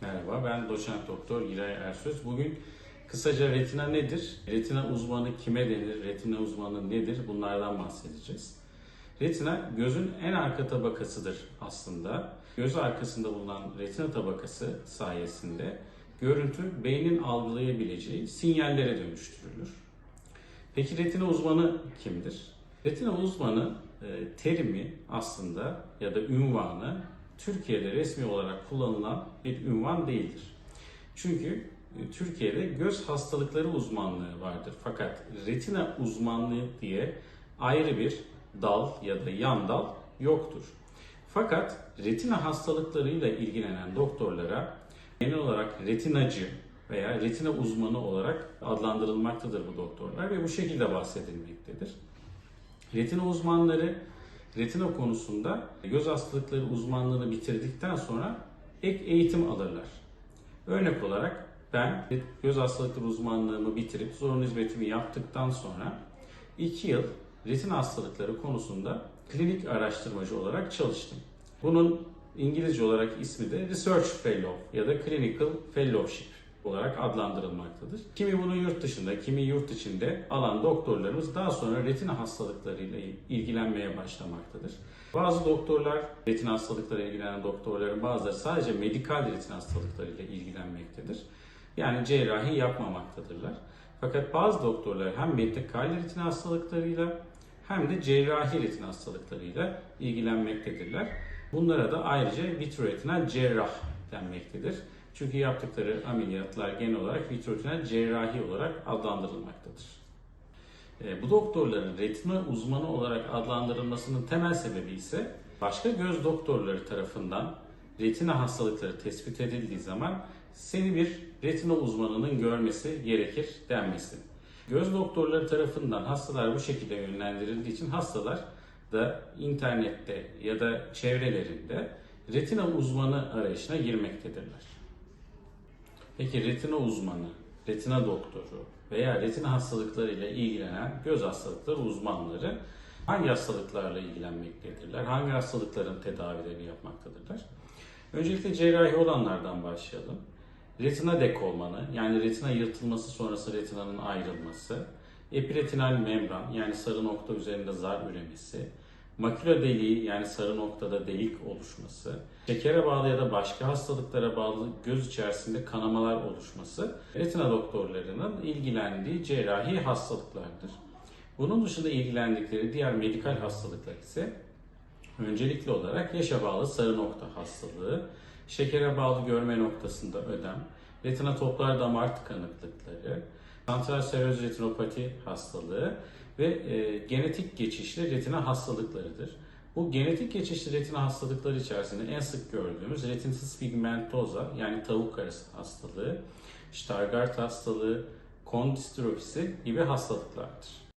Merhaba, ben doçent doktor Giray Ersöz. Bugün kısaca retina nedir? Retina uzmanı kime denir? Retina uzmanı nedir? Bunlardan bahsedeceğiz. Retina gözün en arka tabakasıdır aslında. Göz arkasında bulunan retina tabakası sayesinde görüntü beynin algılayabileceği sinyallere dönüştürülür. Peki retina uzmanı kimdir? Retina uzmanı e, terimi aslında ya da ünvanı Türkiye'de resmi olarak kullanılan bir ünvan değildir. Çünkü e, Türkiye'de göz hastalıkları uzmanlığı vardır. Fakat retina uzmanlığı diye ayrı bir dal ya da yan dal yoktur. Fakat retina hastalıklarıyla ilgilenen doktorlara genel olarak retinacı veya retina uzmanı olarak adlandırılmaktadır bu doktorlar ve bu şekilde bahsedilmektedir. Retina uzmanları retina konusunda göz hastalıkları uzmanlığını bitirdikten sonra ek eğitim alırlar. Örnek olarak ben göz hastalıkları uzmanlığımı bitirip zorunlu hizmetimi yaptıktan sonra 2 yıl retina hastalıkları konusunda klinik araştırmacı olarak çalıştım. Bunun İngilizce olarak ismi de Research Fellow ya da Clinical Fellowship olarak adlandırılmaktadır. Kimi bunu yurt dışında, kimi yurt içinde alan doktorlarımız daha sonra retina hastalıklarıyla ilgilenmeye başlamaktadır. Bazı doktorlar, retina hastalıklarıyla ilgilenen doktorların bazıları sadece medikal retina hastalıklarıyla ilgilenmektedir. Yani cerrahi yapmamaktadırlar. Fakat bazı doktorlar hem medikal retina hastalıklarıyla hem de cerrahi retina hastalıklarıyla ilgilenmektedirler. Bunlara da ayrıca vitreoretinal cerrah denmektedir. Çünkü yaptıkları ameliyatlar genel olarak vitreoretinal cerrahi olarak adlandırılmaktadır. E, bu doktorların retina uzmanı olarak adlandırılmasının temel sebebi ise başka göz doktorları tarafından retina hastalıkları tespit edildiği zaman seni bir retina uzmanının görmesi gerekir denmesi. Göz doktorları tarafından hastalar bu şekilde yönlendirildiği için hastalar da internette ya da çevrelerinde retina uzmanı arayışına girmektedirler. Peki retina uzmanı, retina doktoru veya retina hastalıklarıyla ilgilenen göz hastalıkları uzmanları hangi hastalıklarla ilgilenmektedirler? Hangi hastalıkların tedavilerini yapmaktadırlar? Öncelikle cerrahi olanlardan başlayalım. Retina dekolmanı yani retina yırtılması sonrası retinanın ayrılması, epiretinal membran yani sarı nokta üzerinde zar üremesi, makula deliği yani sarı noktada delik oluşması, şekere bağlı ya da başka hastalıklara bağlı göz içerisinde kanamalar oluşması retina doktorlarının ilgilendiği cerrahi hastalıklardır. Bunun dışında ilgilendikleri diğer medikal hastalıklar ise öncelikli olarak yaşa bağlı sarı nokta hastalığı, şekere bağlı görme noktasında ödem, retina toplar damar tıkanıklıkları, santral seröz retinopati hastalığı ve e, genetik geçişli retina hastalıklarıdır. Bu genetik geçişli retina hastalıkları içerisinde en sık gördüğümüz retinitis pigmentosa yani tavuk karısı hastalığı, Stargardt hastalığı, kondistrofisi gibi hastalıklardır.